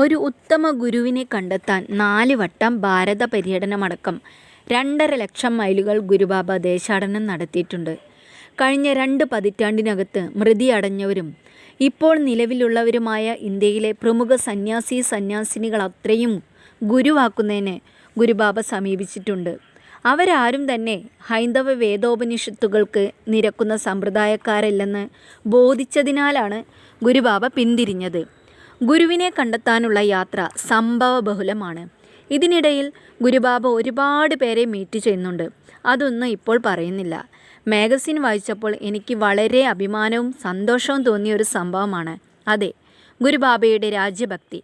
ഒരു ഉത്തമ ഗുരുവിനെ കണ്ടെത്താൻ നാല് വട്ടം ഭാരത പര്യടനമടക്കം രണ്ടര ലക്ഷം മൈലുകൾ ഗുരുബാബ ദേശാടനം നടത്തിയിട്ടുണ്ട്. കഴിഞ്ഞ രണ്ട് പതിറ്റാണ്ടിനകത്ത് മൃതിയടഞ്ഞവരും ഇപ്പോൾ നിലവിലുള്ളവരുമായ ഇന്ത്യയിലെ പ്രമുഖ സന്യാസി സന്യാസിനികൾ അത്രയും ഗുരുവാക്കുന്നതിന് ഗുരുബാബ സമീപിച്ചിട്ടുണ്ട്. അവരാരും തന്നെ ഹൈന്ദവ വേദോപനിഷത്തുകൾക്ക് നിരക്കുന്ന സമ്പ്രദായക്കാരല്ലെന്ന് ബോധിച്ചതിനാലാണ് ഗുരുബാബ പിന്തിരിഞ്ഞത്. ഗുരുവിനെ കണ്ടെത്താനുള്ള യാത്ര സംഭവബഹുലമാണ്. ഇതിനിടയിൽ ഗുരുബാബ ഒരുപാട് പേരെ മീറ്റ് ചെയ്യുന്നുണ്ട്. അതൊന്നും ഇപ്പോൾ പറയുന്നില്ല. മാഗസിൻ വായിച്ചപ്പോൾ എനിക്ക് വളരെ അഭിമാനവും സന്തോഷവും തോന്നിയ ഒരു സംഭവമാണ് അതെ ഗുരുബാബയുടെ രാജ്യഭക്തി.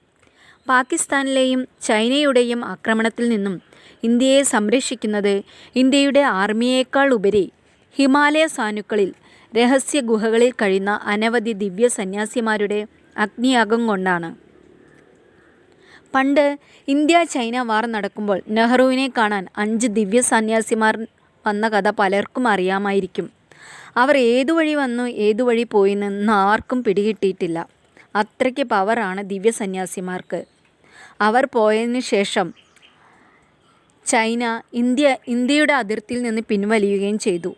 പാകിസ്ഥാനിലെയും ചൈനയുടെയും ആക്രമണത്തിൽ നിന്നും ഇന്ത്യയെ സംരക്ഷിക്കുന്നത് ഇന്ത്യയുടെ ആർമിയേക്കാൾ ഉപരി ഹിമാലയ സാനുക്കളിൽ രഹസ്യ ഗുഹകളിൽ കഴിയുന്ന അനവധി ദിവ്യ സന്യാസിമാരുടെ അഗ്നിയാഗം കൊണ്ടാണ്. പണ്ട് ഇന്ത്യ ചൈന വാർ നടക്കുമ്പോൾ നെഹ്റുവിനെ കാണാൻ അഞ്ച് ദിവ്യ സന്യാസിമാർ വന്ന കഥ പലർക്കും അറിയാമായിരിക്കും. അവർ ഏതുവഴി വന്നു ഏതുവഴി പോയിന്ന് ആർക്കും പിടികിട്ടിയിട്ടില്ല. അത്രയ്ക്ക് പവറാണ് ദിവ്യ സന്യാസിമാർക്ക്. അവർ പോയതിനു ശേഷം ചൈന ഇന്ത്യ ഇന്ത്യയുടെ അതിർത്തിയിൽ നിന്ന് പിൻവലിയുകയും ചെയ്തു.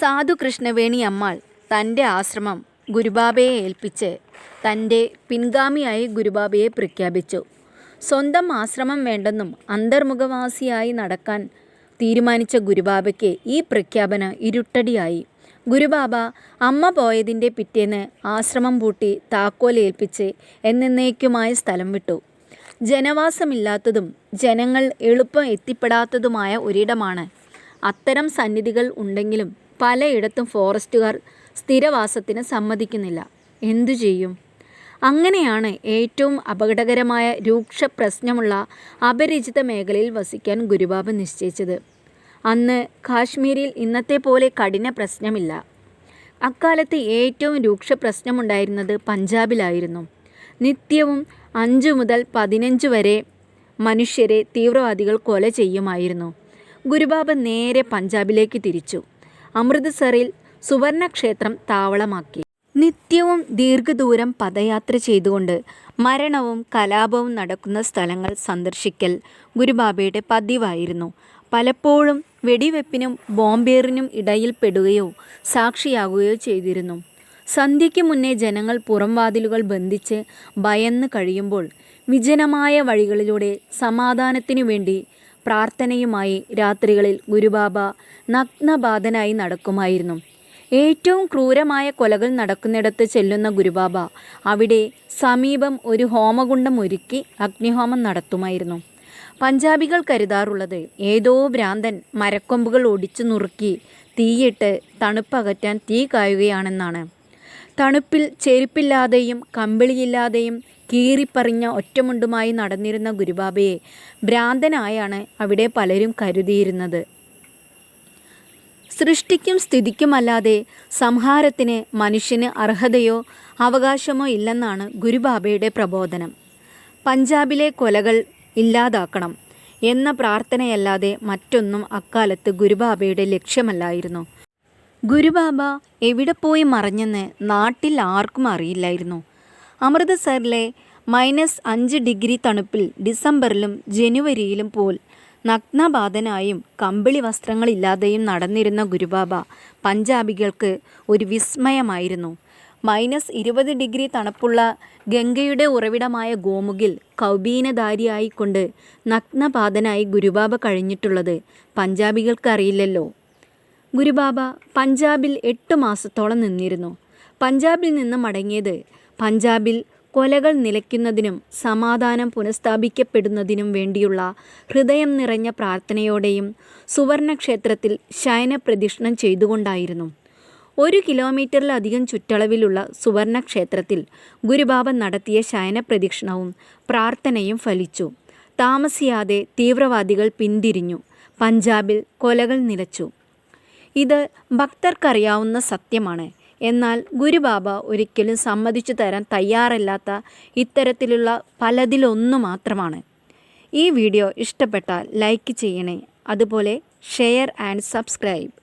സാധു കൃഷ്ണവേണി അമ്മാൾ തന്റെ ആശ്രമം ഗുരുബാബയെ ഏൽപ്പിച്ച് തന്റെ പിൻഗാമിയായി ഗുരുബാബയെ പ്രഖ്യാപിച്ചു. സ്വന്തം ആശ്രമം വേണ്ടെന്നും അന്തർമുഖവാസിയായി നടക്കാൻ തീരുമാനിച്ച ഗുരുബാബയ്ക്ക് ഈ പ്രഖ്യാപനം ഇരുട്ടടിയായി. ഗുരുബാബ അമ്മ പോയതിന്റെ പിറ്റേന്ന് ആശ്രമം പൂട്ടി താക്കോൽ ഏൽപ്പിച്ച് എന്നെന്നേക്കുമായി സ്ഥലം വിട്ടു. ജനവാസമില്ലാത്തതും ജനങ്ങൾ എളുപ്പം എത്തിപ്പെടാത്തതുമായ ഒരിടമാണ്. അത്തരം സന്നിധികൾ ഉണ്ടെങ്കിലും പലയിടത്തും ഫോറസ്റ്റുകാർ സ്ഥിരവാസത്തിന് സമ്മതിക്കുന്നില്ല. എന്തു ചെയ്യും? അങ്ങനെയാണ് ഏറ്റവും അപകടകരമായ രൂക്ഷ പ്രശ്നമുള്ള അപരിചിത മേഖലയിൽ വസിക്കാൻ ഗുരുബാബ നിശ്ചയിച്ചത്. അന്ന് കാശ്മീരിൽ ഇന്നത്തെ പോലെ കഠിന പ്രശ്നമില്ല. അക്കാലത്ത് ഏറ്റവും രൂക്ഷ പ്രശ്നമുണ്ടായിരുന്നത് പഞ്ചാബിലായിരുന്നു. നിത്യവും അഞ്ചു മുതൽ പതിനഞ്ച് വരെ മനുഷ്യരെ തീവ്രവാദികൾ കൊല ചെയ്യുമായിരുന്നു. ഗുരുബാബ നേരെ പഞ്ചാബിലേക്ക് തിരിച്ചു. അമൃത്സറിൽ സുവർണക്ഷേത്രം താവളമാക്കി. നിത്യവും ദീർഘദൂരം പദയാത്ര ചെയ്തുകൊണ്ട് മരണവും കലാപവും നടക്കുന്ന സ്ഥലങ്ങൾ സന്ദർശിക്കൽ ഗുരുബാബയുടെ പതിവായിരുന്നു. പലപ്പോഴും വെടിവെപ്പിനും ബോംബേറിനും ഇടയിൽപ്പെടുകയോ സാക്ഷിയാകുകയോ ചെയ്തിരുന്നു. സന്ധ്യയ്ക്ക് മുന്നേ ജനങ്ങൾ പുറംവാതിലുകൾ ബന്ധിച്ച് ഭയന്ന് കഴിയുമ്പോൾ വിജനമായ വഴികളിലൂടെ സമാധാനത്തിനു വേണ്ടി പ്രാർത്ഥനയുമായി രാത്രികളിൽ ഗുരുബാബ നഗ്നബാധനായി നടക്കുമായിരുന്നു. ഏറ്റവും ക്രൂരമായ കൊലകൾ നടക്കുന്നിടത്ത് ചെല്ലുന്ന ഗുരുബാബ അവിടെ സമീപം ഒരു ഹോമകുണ്ഡം ഒരുക്കി അഗ്നിഹോമം നടത്തുമായിരുന്നു. പഞ്ചാബികൾ കരുതാറുള്ളത് ഏതോ ഭ്രാന്തൻ മരക്കൊമ്പുകൾ ഒടിച്ചു നുറുക്കി തീയിട്ട് തണുപ്പകറ്റാൻ തീ കായുകയാണെന്നാണ്. തണുപ്പിൽ ചെരുപ്പില്ലാതെയും കമ്പിളിയില്ലാതെയും കീറിപ്പറിഞ്ഞ ഒറ്റമുണ്ടുമായി നടന്നിരുന്ന ഗുരുബാബയെ ഭ്രാന്തനായാണ് അവിടെ പലരും കരുതിയിരുന്നത്. സൃഷ്ടിക്കും സ്ഥിതിക്കുമല്ലാതെ സംഹാരത്തിന് മനുഷ്യന് അർഹതയോ അവകാശമോ ഇല്ലെന്നാണ് ഗുരുബാബയുടെ പ്രബോധനം. പഞ്ചാബിലെ കൊലകൾ ഇല്ലാതാക്കണം എന്ന പ്രാർത്ഥനയല്ലാതെ മറ്റൊന്നും അക്കാലത്ത് ഗുരുബാബയുടെ ലക്ഷ്യമല്ലായിരുന്നു. ഗുരുബാബ എവിടെ പോയി മറഞ്ഞെന്ന് നാട്ടിൽ ആർക്കും അറിയില്ലായിരുന്നു. അമൃതസറിലെ മൈനസ് അഞ്ച് ഡിഗ്രി തണുപ്പിൽ ഡിസംബറിലും ജനുവരിയിലും പോൽ നഗ്നപാദനായും കമ്പിളി വസ്ത്രങ്ങളില്ലാതെയും നടന്നിരുന്ന ഗുരുബാബ പഞ്ചാബികൾക്ക് ഒരു വിസ്മയമായിരുന്നു. മൈനസ് ഇരുപത് ഡിഗ്രി തണുപ്പുള്ള ഗംഗയുടെ ഉറവിടമായ ഗോമുഖിൽ കൗബീനധാരിയായിക്കൊണ്ട് നഗ്നപാതനായി ഗുരുബാബ കഴിഞ്ഞിട്ടുള്ളത് പഞ്ചാബികൾക്കറിയില്ലല്ലോ. ഗുരുബാബ പഞ്ചാബിൽ എട്ട് മാസത്തോളം നിന്നിരുന്നു. പഞ്ചാബിൽ നിന്ന് മടങ്ങിയത് പഞ്ചാബിൽ കൊലകൾ നിലയ്ക്കുന്നതിനും സമാധാനം പുനഃസ്ഥാപിക്കപ്പെടുന്നതിനും വേണ്ടിയുള്ള ഹൃദയം നിറഞ്ഞ പ്രാർത്ഥനയോടെയും സുവർണക്ഷേത്രത്തിൽ ശയനപ്രദക്ഷിണം ചെയ്തുകൊണ്ടായിരുന്നു. ഒരു കിലോമീറ്ററിലധികം ചുറ്റളവിലുള്ള സുവർണക്ഷേത്രത്തിൽ ഗുരുബാബ നടത്തിയ ശയനപ്രദക്ഷിണവും പ്രാർത്ഥനയും ഫലിച്ചു. താമസിയാതെ തീവ്രവാദികൾ പിന്തിരിഞ്ഞു. പഞ്ചാബിൽ കൊലകൾ നിലച്ചു. ഇത് ഭക്തർക്കറിയാവുന്ന സത്യമാണ്. എന്നാൽ ഗുരുബാബ ഒരിക്കലും സമ്മതിച്ചു തരാൻ തയ്യാറല്ലാത്ത ഇത്തരത്തിലുള്ള പലതിലൊന്നു മാത്രമാണ്. ഈ വീഡിയോ ഇഷ്ടപ്പെട്ടാൽ ലൈക്ക് ചെയ്യണേ. അതുപോലെ ഷെയർ ആൻഡ് സബ്സ്ക്രൈബ്